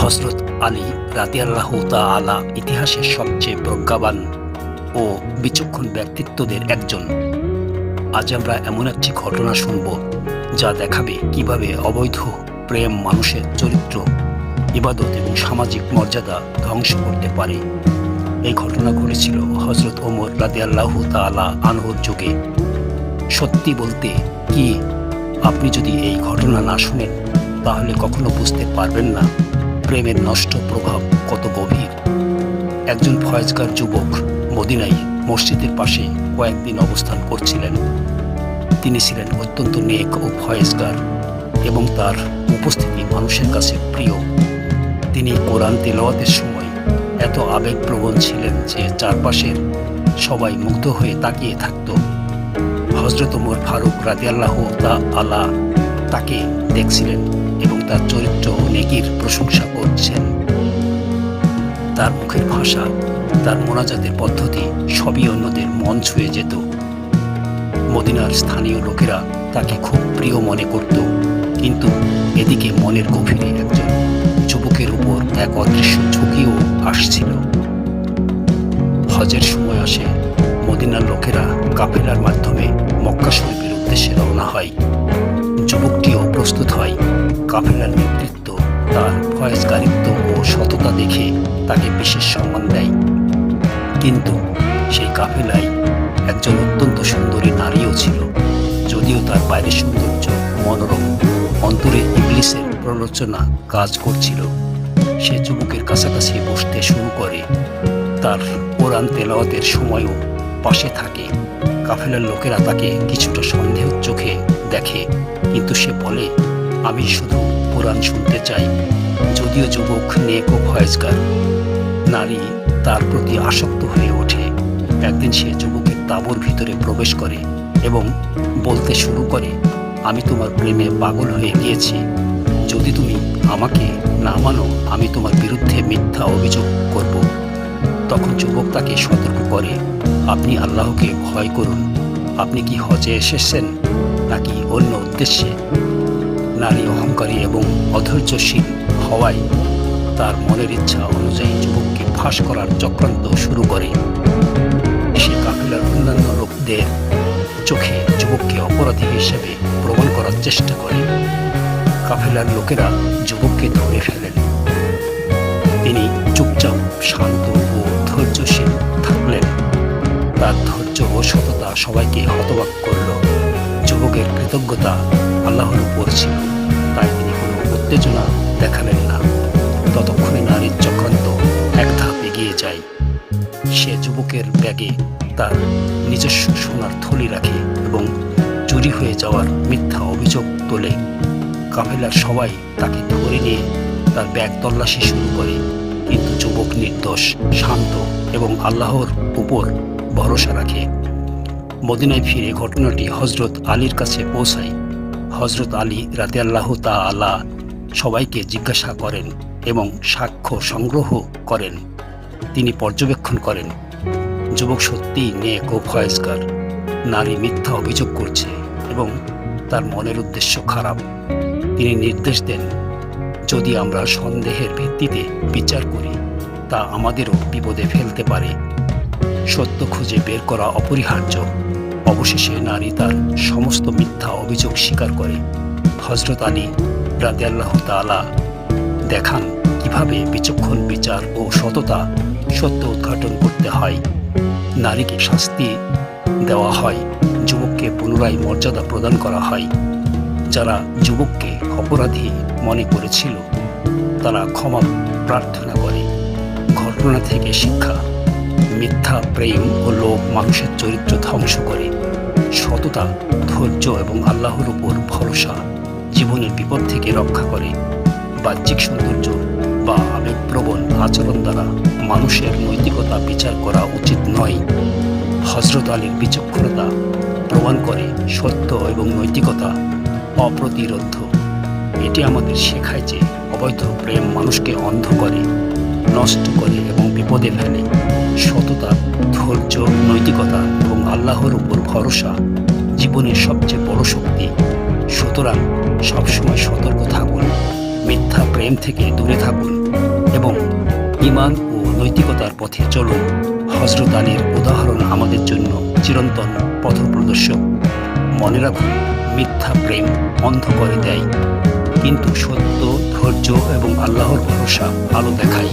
হজরত আলী রাদিয়াল্লাহ আলা ইতিহাসের সবচেয়ে প্রজ্ঞাবান ও বিচক্ষণ ব্যক্তিত্বদের একজন। আজ আমরা এমন একটি ঘটনা শুনব যা দেখাবে কীভাবে অবৈধ প্রেম মানুষের চরিত্র, ইবাদত এবং সামাজিক মর্যাদা ধ্বংস করতে পারে। এই ঘটনা ঘটেছিল হজরত ওমর রাদিয়াল্লাহ তালা আনহুর যুগে। সত্যি বলতে কি? আপনি যদি এই ঘটনা না শুনেন, তাহলে কখনো বুঝতে পারবেন না। প্রেমের নষ্ট প্রভাব কত গভীর? একজন ফয়েজগার যুবক মদিনায় মসজিদের পাশে কয়েকদিন অবস্থান করছিলেন। তিনি ছিলেন অত্যন্ত নেক ও ফয়েজগার এবং তার উপস্থিতি মানুষের কাছে প্রিয়। তিনি কোরআন তেলাওয়াতের সময় এত আবেগপ্রবণ ছিলেন যে চারপাশের সবাই মুগ্ধ হয়ে তাকিয়ে থাকত। হজরত ওমর ফারুক রাদিয়াল্লাহ তা আলা তাকে দেখছিলেন। তার চরিত্র ও নেকির প্রশংসা করছেন। তার মুখের ভাষা, তার মোনাজাতের পদ্ধতি সবই অন্যদের মন ছুঁয়ে যেত। মদিনার স্থানীয় লোকেরা তাকে খুব প্রিয় মনে করত, কিন্তু এদিকে মনের গভীরে একজন যুবকের উপর এক অদৃশ্য ঝুঁকিও আসছিল। হজের সময় আসে, মদিনার লোকেরা কাফেলার মাধ্যমে মক্কা শরীফের উদ্দেশ্যে রওনা হয়। প্রস্তুত হয়। কাফেলার নেতৃত্ব তার ফয়েজগারিত্ব ও সততা দেখে তাকে বিশেষ সম্মান দেয়। কিন্তু সেই কাফেলায় একজন অত্যন্ত সুন্দরী নারীও ছিল, যদিও তার বাইরের সৌন্দর্য মনোরম অন্তরে ইংলিশের প্ররোচনা কাজ করছিল। সে যুবকের কাছাকাছি বসতে শুরু করে। তার কোরআন তেলাওয়াতের সময়ও পাশে থাকে। কাফেলার লোকেরা তাকে কিছুটা সন্দেহ চোখে দেখে, কিন্তু সে বলে, আমি শুধু কোরআন শুনতে চাই। যদিও যুবক, নেক ও ভয়েসগার নারী তার প্রতি আসক্ত হয়ে ওঠে। একদিন সে যুবকের তাঁবুর ভিতরে প্রবেশ করে এবং বলতে শুরু করে, আমি তোমার প্রেমে পাগল হয়ে গিয়েছি। যদি তুমি আমাকে না মানো, আমি তোমার বিরুদ্ধে মিথ্যা অভিযোগ করব তখন যুবক তাকে সতর্ক করে, আপনি আল্লাহকে ভয় করুন। আপনি কি হজে এসেছেন? নাকি অন্য উদ্দেশ্যে? নারী অহংকারী এবং অধৈর্যশীল হওয়ায় তার মনের ইচ্ছা অনুযায়ী যুবককে ফাঁস করার চক্রান্ত শুরু করে। সে কাফিলার অন্যান্য লোকদের চোখে যুবককে অপরাধী হিসেবে প্রমাণ করার চেষ্টা করে। কাফেলার লোকেরা যুবককে ধরে ফেলেন। তিনি চুপচাপ, শান্ত ও ধৈর্যশীল থাকলেন। তার ধৈর্য ও সততা সবাইকে হতবাক করল। যুবকের কৃতজ্ঞতা আল্লাহর উপর ছিল। তাই তিনি কোনো উত্তেজনা দেখালেন না। ততক্ষণে নারীর চক্রান্ত এক ধাপ এগিয়ে যায়। সে যুবকের ব্যাগে তার নিজস্ব সোনার থলি রাখে এবং চুরি হয়ে যাওয়ার মিথ্যা অভিযোগ তোলে। কাফেলার সবাই তাকে ধরে নিয়ে তার ব্যাগ তল্লাশি শুরু করে। কিন্তু যুবক নির্দোষ, শান্ত এবং আল্লাহর উপর ভরসা রাখে। মদিনায় ফিরে ঘটনাটি হজরত আলীর কাছে পৌঁছায়। হজরত আলী রাতে আল্লাহ তা আল্লাহ সবাইকে জিজ্ঞাসা করেন এবং সাক্ষ্য সংগ্রহ করেন। তিনি পর্যবেক্ষণ করেন, যুবক সত্যিই নেক ও ফয়েজগার নারী মিথ্যা অভিযোগ করছে এবং তার মনের উদ্দেশ্য খারাপ। তিনি নির্দেশ দেন, যদি আমরা সন্দেহের ভিত্তিতে বিচার করি, তা আমাদেরও বিপদে ফেলতে পারে। সত্য খুঁজে বের করা অপরিহার্য। অবশেষে নারী তার সমস্ত মিথ্যা অভিযোগ স্বীকার করে। হজরত আলী রাতে আল্লাহ তালা দেখান কীভাবে বিচক্ষণ বিচার ও সততা সত্য উদ্ঘাটন করতে হয়। নারীকে শাস্তি দেওয়া হয়, যুবককে পুনরায় মর্যাদা প্রদান করা হয়। যারা যুবককে অপরাধী মনে করেছিল, তারা ক্ষমা প্রার্থনা করে। ঘটনা থেকে শিক্ষা মিথ্যা, প্রেম ও লোভ মানুষের চরিত্র ধ্বংস করে। সততা, ধৈর্য এবং আল্লাহর উপর ভরসা জীবনের বিপদ থেকে রক্ষা করে। বাহ্যিক সৌন্দর্য বা আবেগপ্রবণ আচরণ দ্বারা মানুষের নৈতিকতা বিচার করা উচিত নয়। হজরত আলীর বিচক্ষণতা প্রমাণ করে সত্য এবং নৈতিকতা অপ্রতিরোধ এটি আমাদের শেখায় যে অবৈধ প্রেম মানুষকে অন্ধ করে, নষ্ট করে এবং বিপদে ফেলে। সততা, ধৈর্য, নৈতিকতা এবং আল্লাহর উপর ভরসা জীবনের সবচেয়ে বড় শক্তি। সুতরাং সবসময় সতর্ক থাকুন, মিথ্যা প্রেম থেকে দূরে থাকুন এবং ইমান ও নৈতিকতার পথে চলুন। হজরত আলীর উদাহরণ আমাদের জন্য চিরন্তন পথপ্রদর্শক। মনে রাখুন, মিথ্যা প্রেম অন্ধ করে দেয়। কিন্তু সত্য, ধৈর্য এবং আল্লাহর ভরসা আলো দেখায়।